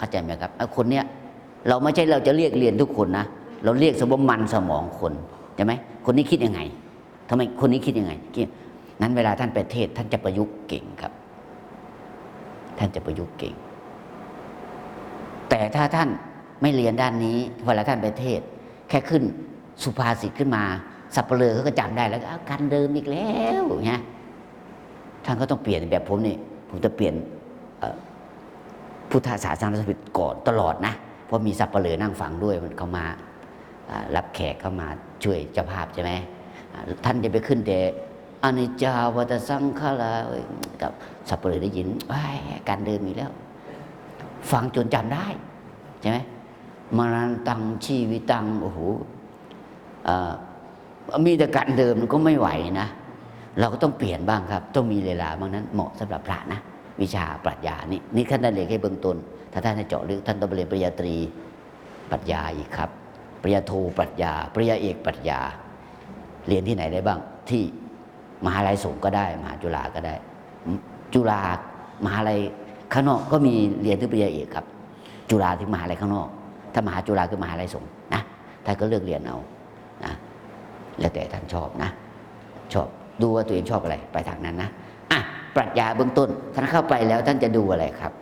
เข้าใจไหมครับไอ้คนเนี้ยเราไม่ใช่เราจะเรียกเรียนทุกคนนะเราเรียกสมมมันสมองคนใช่ไหมคนนี้คิดยังไงทำไมคนนี้คิดยังไงคิดงั้นเวลาท่านไปเทศท่านจะประยุกต์เก่งครับ ท่านจะประยุกต์เก่ง แต่ถ้าท่านไม่เรียนด้านนี้เวลาท่านไปเทศ แค่ขึ้นสุภาษิตขึ้นมา สับเปลือเขาก็จำได้แล้วกาการเดิมอีกแล้วเนี่ยท่านก็ต้องเปลี่ยนแบบผมนี่ผมจะเปลี่ยน พุทธศาสนาสมิตก่อนตลอดนะ เพราะมีสับเปลือนั่งฟังด้วยมันเขามารับแขกเข้ามาช่วยเจ้าภาพใช่ไหมท่านจะไปขึ้นแต่อนิจจาวัตสังขารากับสับเปลือได้ยินการเดิมอีกแล้ว ฟังจนจำได้ใช่ไหมมรณตังชีวิตังโอ้โหมีแต่การเดิมก็ไม่ไหวนะ เราก็ต้องเปลี่ยนบ้างครับ ต้องมีเวลาบางนั้นเหมาะสำหรับพระนะ วิชาปรัชญานี่นี่ท่านได้เรียนแค่เบื้องต้น ถ้าท่านให้เจาะลึกท่านต้องไปเรียนปริญญาตรีปรัชญาอีกครับ ปริญญาโทปรัชญา ปริญญาเอกปรัชญา เรียนที่ไหนได้บ้าง ที่มหาลัยสงก็ได้ มหาจุฬาก็ได้ จุฬามหาลัยข้างนอกก็มีเรียนที่ปริญญาเอกครับ จุฬาที่มหาลัยข้างนอก ถ้ามหาจุฬาคือมหาลัยสงนะท่านก็เลือกเรียนเอานะแล้วแต่ท่านชอบนะ ชอบดูว่าตัวเองชอบอะไรไปทางนั้นนะอะ ปรัชญาเบื้องต้น ท่านเข้าไปแล้วท่านจะดูอะไรครับ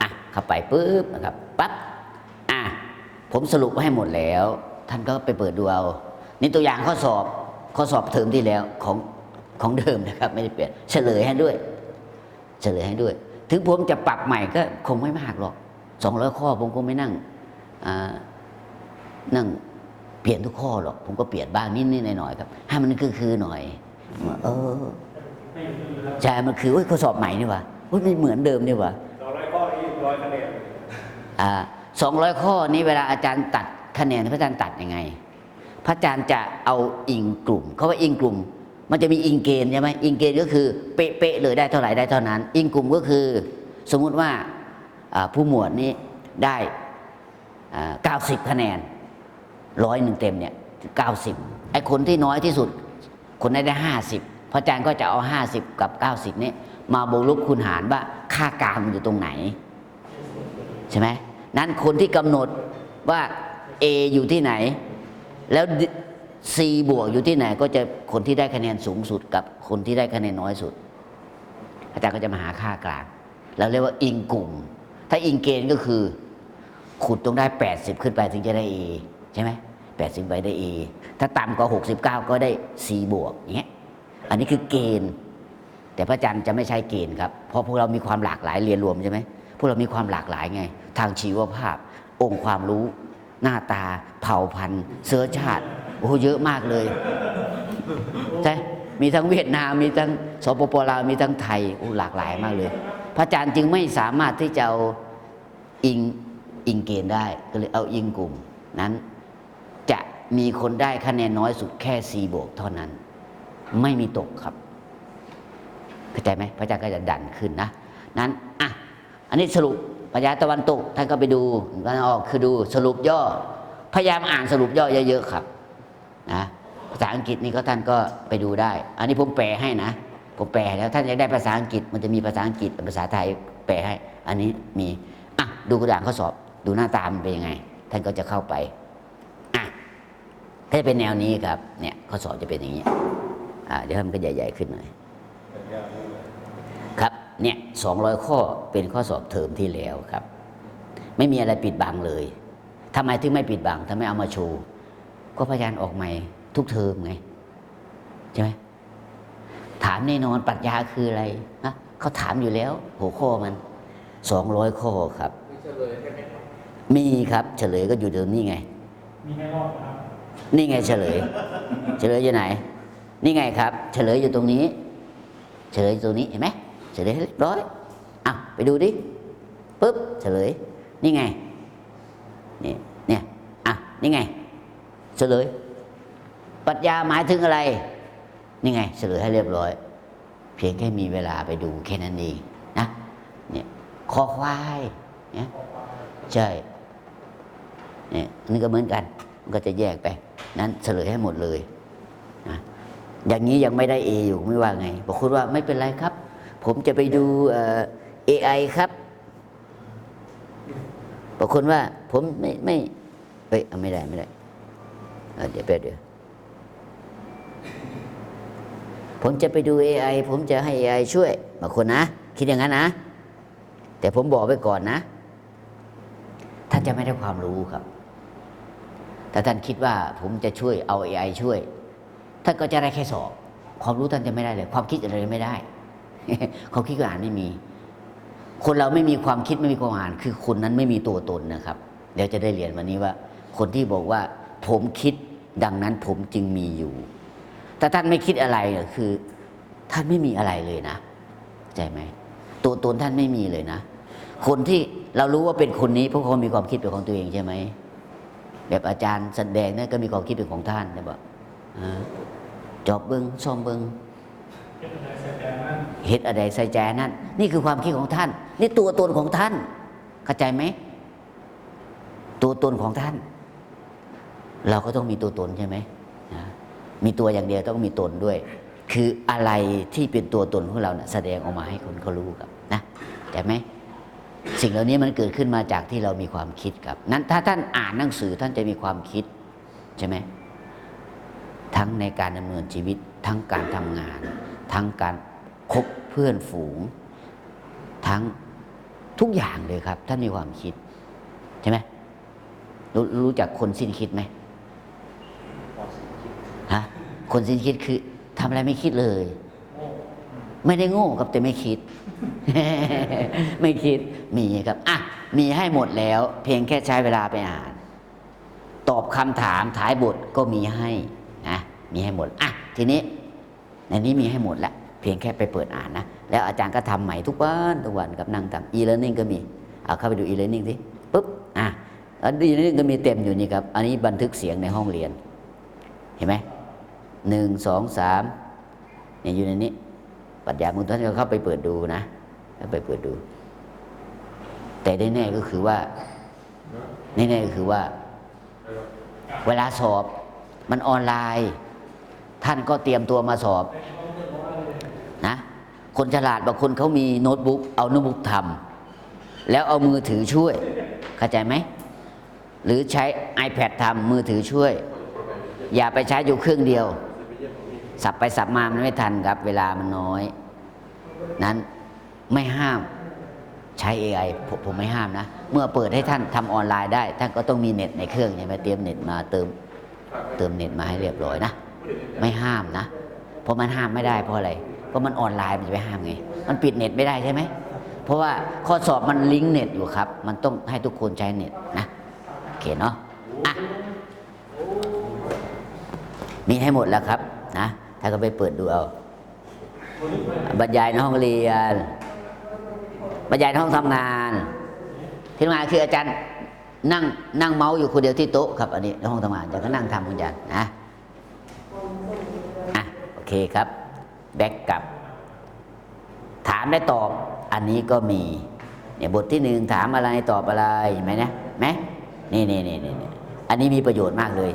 อะเข้าไปปุ๊บนะครับปั๊บอะผมสรุปให้หมดแล้ว ท่านก็ไปเปิดดูเอานี่ตัวอย่างข้อสอบข้อสอบเทอมที่แล้วของของเดิมนะครับ ไม่ได้เปลี่ยนเฉลยให้ด้วย เฉลยให้ด้วย ถึงผมจะปรับใหม่ก็คงไม่มากหรอกสองร้อยข้อผมก็ไม่นั่งอ่านั่งเปลี่ยนทุกข้อหรอก ผมก็เปลี่ยนบ้างนิดนิดหน่อยหน่อยๆครับ ให้มันคือคือหน่อย เออ ใช่มันคือว่าข้อสอบใหม่นี่หวะเฮ้ยไม่เหมือนเดิมนี่หวะสองร้อยข้อนี้ร้อยคะแนนอ่าสองร้อยข้อนี้เวลาอาจารย์ตัดคะแนนพระอาจารย์ตัดยังไง พระอาจารย์จะเอาอิงกลุ่ม เขาว่าอิงกลุ่ม มันจะมีอิงเกณฑ์ใช่ไหมอิงเกณฑ์ก็คือเป๊ะๆเลยได้เท่าไหร่ได้เท่านั้น อิงกลุ่มก็คือ สมมุติว่าอ่าผู้หมวดนี้ได้เก้าสิบคะแนนร้อยหนึ่งเต็มเนี่ยเก้าสิบไอ้คนที่น้อยที่สุด คนได้ได้ห้าสิบ พระอาจารย์ก็จะเอาห้าสิบกับเก้าสิบนี่ยมาบวกลบคูณหารว่าค่ากลางมันอยู่ตรงไหน ใช่ไหมนั้นคนที่กำหนดว่า A อยู่ที่ไหน แล้ว C บวกอยู่ที่ไหน ก็จะคนที่ได้คะแนนสูงสุดกับคนที่ได้คะแนนน้อยสุด อาจารย์ก็จะมาหาค่ากลางเราเรียกว่าอิงกลุ่ม ถ้าอิงเกณฑ์ก็คือ ขุดต้องได้ 80 ขึ้นไปถึงจะได้ A ใช่ไหม80ไปได้ A ถ้าต่ำกว่า69 ก็ได้ C บวกอย่างเงี้ย อันนี้คือเกณฑ์ แต่พระอาจารย์จะไม่ใช้เกณฑ์ครับ เพราะพวกเรามีความหลากหลายเรียนรวมใช่ไหมพวกเรามีความหลากหลายไง ทางชีวภาพ องค์ความรู้ หน้าตา เผ่าพันธุ์ เสื้อชาติโอ้เยอะมากเลยใช่มีทั้งเวียดนามมีทั้งสปปลาวมีทั้งไทยโอ้หลากหลายมากเลย พระอาจารย์จึงไม่สามารถที่จะเอาอิงอิงเกณฑ์ได้ ก็เลยเอาอิงกลุ่มนั้น จะมีคนได้คะแนนน้อยสุดแค่ 4 บวกเท่านั้น ไม่มีตกครับเข้าใจไหมพระอาจารย์ก็จะดันขึ้นนะนั้นอะอันนี้สรุปปัญญาตะวันตกท่านก็ไปดูตะวันออกคือดูสรุปย่อ พยายามอ่านสรุปย่อเยอะๆครับนะภาษาอังกฤษนี่ก็ท่านก็ไปดูได้ อันนี้ผมแปลให้นะผมแปลแล้วท่านอยากได้ภาษาอังกฤษมันจะมีภาษาอังกฤษภาษาไทยแปลให้ อันนี้มีอะดูกระดานข้อสอบ ดูหน้าตามนเป็นยังไง ท่านก็จะเข้าไปอะถ้าจะเป็นแนวนี้ครับเนี่ยข้อสอบจะเป็นอย่างนี้ เดี๋ยวมันก็ใหญ่ ๆ ขึ้นหน่อยครับเนี่ยสองร้อยข้อเป็นข้อสอบเทอมที่แล้วครับ ไม่มีอะไรปิดบังเลยทำไมถึงไม่ปิดบังทำไมเอามาโชว์ก็พยานออกใหม่ทุกเทอมไงใช่ไหมถามแน่นอนปรัชญาคืออะไรนะเขาถามอยู่แล้ว หัวข้อมันสองร้อยข้อครับ มีเฉลยใช่ไหมครับมีครับ เฉลยก็อยู่ตรงนี้ไง มีไม่รอดครับ นี่ไงเฉลย เฉลยอยู่ไหน นี่ไงครับ เฉลยอยู่ตรงนี้ เฉลยตรงนี้เห็นไหมเฉลยให้เรียบร้อยอะไปดูดิปุ๊บเฉลย นี่ไงนี่เนี่ยอะนี่ไง เฉลยปรัชญาหมายถึงอะไร นี่ไง เฉลยให้เรียบร้อย เพียงแค่มีเวลาไปดูแค่นั้นเองนะเนี่ยคอควายเนี่ยใช่เนี่ยนี่ก็เหมือนกัน มันก็จะแยกไป นั้นเฉลยให้หมดเลยนะ อย่างนี้ยังไม่ได้ A ออยู่ไม่ว่าไงบอกคุณว่าไม่เป็นไรครับ ผมจะไปดูเอ่อครับบางคนว่า ผมไม่ไม่เอ้ยเอไม่ได้ไม่ได้เออเดี๋ยวแป๊บเดี๋ยวผมจะไปดู AI ผมจะให้ AI ช่วยบางคนนะ คิดอย่างนั้นนะ แต่ผมบอกไว้ก่อนนะ ท่านจะไม่ได้ความรู้ครับ แต่ท่านคิดว่าผมจะช่วยเอา AI ช่วย ท่านก็จะได้แค่สอบ ความรู้ท่านจะไม่ได้เลย ความคิดอะไรไม่ได้ ความคิดอ่านไม่มี คนเราไม่มีความคิดไม่มีความอ่าน คือคนนั้นไม่มีตัวตนนะครับ เดี๋ยวจะได้เรียนวันนี้ว่า คนที่บอกว่า ผมคิดดังนั้นผมจึงมีอยู่ แต่ท่านไม่คิดอะไรคือ ท่านไม่มีอะไรเลยนะใจไหมตัวตนท่านไม่มีเลยนะ คนที่เรารู้ว่าเป็นคนนี้เพราะเขามีความคิดเป็นของตัวเองใช่ไหมแบบอาจารย์แสดงนั่นก็มีความคิดเป็นของท่านนะบอกอ่า จอบเบิงซ่อมเบิงเฮ็ดอะไรใส่ใจนั่นเฮ็ดอะไรใส่ใจนั่นนี่คือความคิดของท่าน นี่ตัวตนของท่านเข้าใจไหมตัวตนของท่าน เราก็ต้องมีตัวตนใช่ไหมมีตัวอย่างเดียวต้องมีตนด้วย คืออะไรที่เป็นตัวตนของเราเนะ่ะแสดงออกมาให้คนเขารู้ครับนะแต่ไหมสิ่งเหล่านี้มันเกิดขึ้นมาจากที่เรามีความคิดครับ นั้นถ้าท่านอ่านหนังสือท่านจะมีความคิดใช่ไหม ทั้งในการดำเนินชีวิต ทั้งการทำงาน ทั้งการคบเพื่อนฝูง ทั้งทุกอย่างเลยครับ ท่านมีความคิด ใช่ไหมรรู้จักคนสิ้นคิดไหมฮะคนสิ้นคิดคือทำอะไรไม่คิดเลย ไม่ได้โง่ครับแต่ไม่คิด ไม่คิดมีครับอะมีให้หมดแล้ว เพียงแค่ใช้เวลาไปอ่าน ตอบคำถามท้ายบทก็มีให้ มีให้หมดอะทีนี้ในนี้มีให้หมดแล้วเพียงแค่ไปเปิดอ่านนะ แล้วอาจารย์ก็ทำใหม่ทุกวันทุกวันกับนั่งทำ e-learning ก็มีเอาเข้าไปดู e-learning สิปุ๊บอะแล้ว e-learning ก็มีเต็มอยู่นี่ครับ อันนี้บันทึกเสียงในห้องเรียน เห็นไหมหนึ่งสองสามเนี่ยอยู่ในนี้ปรัชญามุนท่านก็เข้าไปเปิดดูนะเข้าไปเปิดดู แต่แน่ๆก็คือว่าแน่ๆก็คือว่า เวลาสอบมันออนไลน์ ท่านก็เตรียมตัวมาสอบนะคนฉลาดบางคนเขามีโน้ตบุ๊กเอาโน้ตบุ๊กทำแล้วเอามือถือช่วยเข้าใจไหมหรือใช้ iPad ทำมือถือช่วย อย่าไปใช้อยู่เครื่องเดียว สับไปสับมามันไม่ทันครับ เวลามันน้อย นั้นไม่ห้ามใช้ AI ผมผมไม่ห้ามนะ เมื่อเปิดให้ท่านทำออนไลน์ได้ ท่านก็ต้องมีเน็ตในเครื่องใช่ไหมเตรียมเน็ตมาเติมเติมเน็ตมาให้เรียบร้อยนะ ไม่ห้ามนะ เพราะมันห้ามไม่ได้เพราะอะไร เพราะมันออนไลน์มันจะไปห้ามไง มันปิดเน็ตไม่ได้ใช่ไหม เพราะว่าข้อสอบมันลิงก์เน็ตอยู่ครับ มันต้องให้ทุกคนใช้เน็ตนะโอเคเนาะอะมีให้หมดแล้วครับนะ ถ้าก็ไปเปิดดูเอา บรรยายในห้องเรียน บรรยายในห้องทำงาน ที่ทำงานคืออาจารย์นั่งนั่งเมาส์อยู่คนเดียวที่โต๊ะครับ อันนี้ในห้องทำงานอาจารย์ก็นั่งทำของอาจารย์นะ เคครับ แบ็กกลับ ถามได้ตอบ อันนี้ก็มี เนี่ยบทที่หนึ่งถามอะไรตอบอะไรไหมนะไหมนี่นี่นี่นี่นี่อันนี้มีประโยชน์มากเลย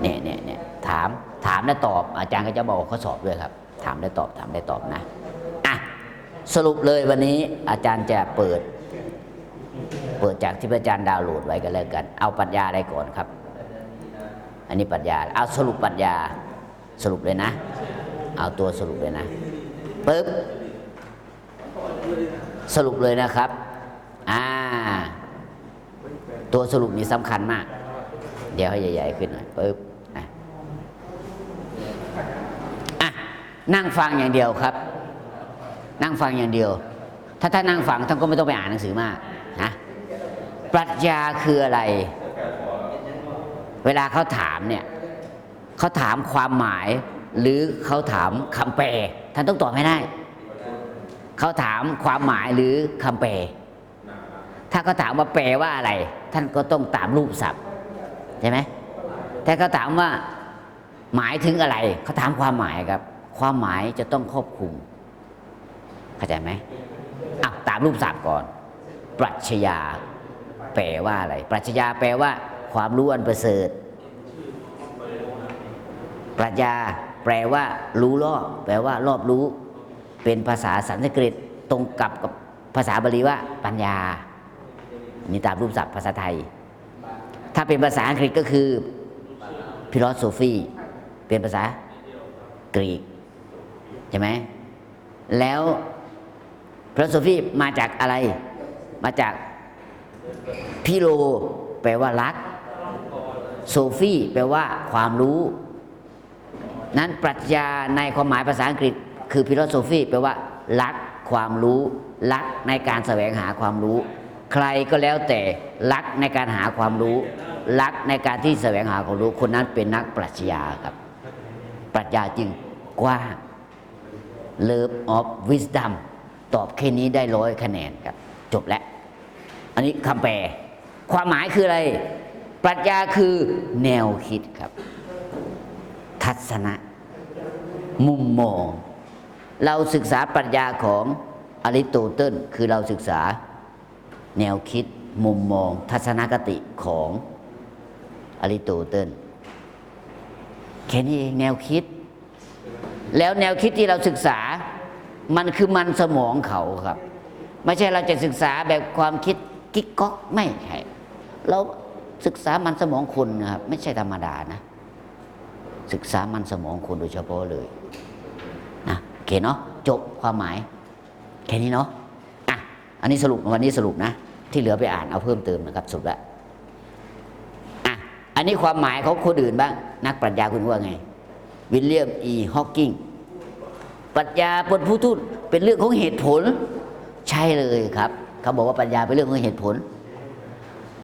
เนี่ยเนี่ยเนี่ยถามถามและตอบ อาจารย์ก็จะบอกข้อสอบด้วยครับ ถามได้ตอบถามได้ตอบนะอะสรุปเลยวันนี้อาจารย์จะเปิด เปิดจากที่พระอาจารย์ดาวน์โหลดไว้กันแล้วกัน เอาปรัชญาอะไรก่อนครับ อันนี้ปรัชญาเอาสรุปปรัชญา สรุปเลยนะ เอาตัวสรุปเลยนะปึ๊บสรุปเลยนะครับ อ่า ตัวสรุปนี้สำคัญมาก เดี๋ยวให้ใหญ่ ๆ ขึ้นหน่อยปึ๊บอะอะนั่งฟังอย่างเดียวครับ นั่งฟังอย่างเดียว ถ้าท่านนั่งฟังท่านก็ไม่ต้องไปอ่านหนังสือมากนะปรัชญาคืออะไร เวลาเขาถามเนี่ย เขาถามความหมาย หรือเขาถามคำแปลท่านต้องตอบให้ได้ เขาถามความหมายหรือคำแปล ถ้าเขาถามว่าแปลว่าอะไร ท่านก็ต้องตามรูปศัพท์ใช่ไหมถ้าเขาถามว่าหมายถึงอะไร เขาถามความหมายครับ ความหมายจะต้องครอบคลุมเข้าใจไหมอะตามรูปศัพท์ก่อน ปรัชญาแปลว่าอะไร ปรัชญาแปลว่า ความรู้อันประเสริฐ ปรัชญาแปลว่า รู้รอบ แปลว่ารอบรู้ เป็นภาษาสันสกฤตตรงกับกับภาษาบาลีว่าปัญญานี่ตามรูปศัพท์ภาษาไทย ถ้าเป็นภาษาอังกฤษก็คือพิโ o โซฟีเป็นภาษากรีกใช่ไหมแล้วพิโ o โซฟีมาจากอะไร มาจากพิโลแปลว่ารัก โซฟีแปลว่าความรู้ นั้นปรัชญาในความหมายภาษาอังกฤษ คือพิโ o โซฟีแปลว่ารักความรู้รักในการแสวงหาความรู้ ใครก็แล้วแต่รักในการหาความรู้รักในการที่แสวงหาความรู้คนนั้นเป็นนักปรัชญาครับ ปรัชญาจึงกว้าง Love of Wisdom ตอบแค่นี้ได้ร้อยคะแนนครับ จบแล้ว อันนี้คำแปล ความหมายคืออะไร ปรัชญาคือแนวคิดครับ ทัศนะ มุมมอง เราศึกษาปรัชญาของอริสโตเติลคือเราศึกษาแนวคิดมุมมอง ทัศนคติของอริสโตเติลแค่นี้เองแนวคิด แล้วแนวคิดที่เราศึกษา มันคือมันสมองเขาครับ ไม่ใช่เราจะศึกษาแบบความคิดกิ๊กก๊อกไม่ใช่เราศึกษามันสมองคนนะครับ ไม่ใช่ธรรมดานะ ศึกษามันสมองคนโดยเฉพาะเลยนะโอเคเนาะจบความหมาย แค่นี้เนาะอะอันนี้สรุปวันนี้สรุปนะ ที่เหลือไปอ่านเอาเพิ่มเติมนะครับสรุปแล้วอะอันนี้ความหมายของคนอื่นบ้าง นักปรัชญาคุณว่าไง วิลเลียมอีฮอว์กิงปรัชญาบนผู้ทูตเป็นเรื่องของเหตุผล ใช่เลยครับ เขาบอกว่าปรัชญาเป็นเรื่องของเหตุผล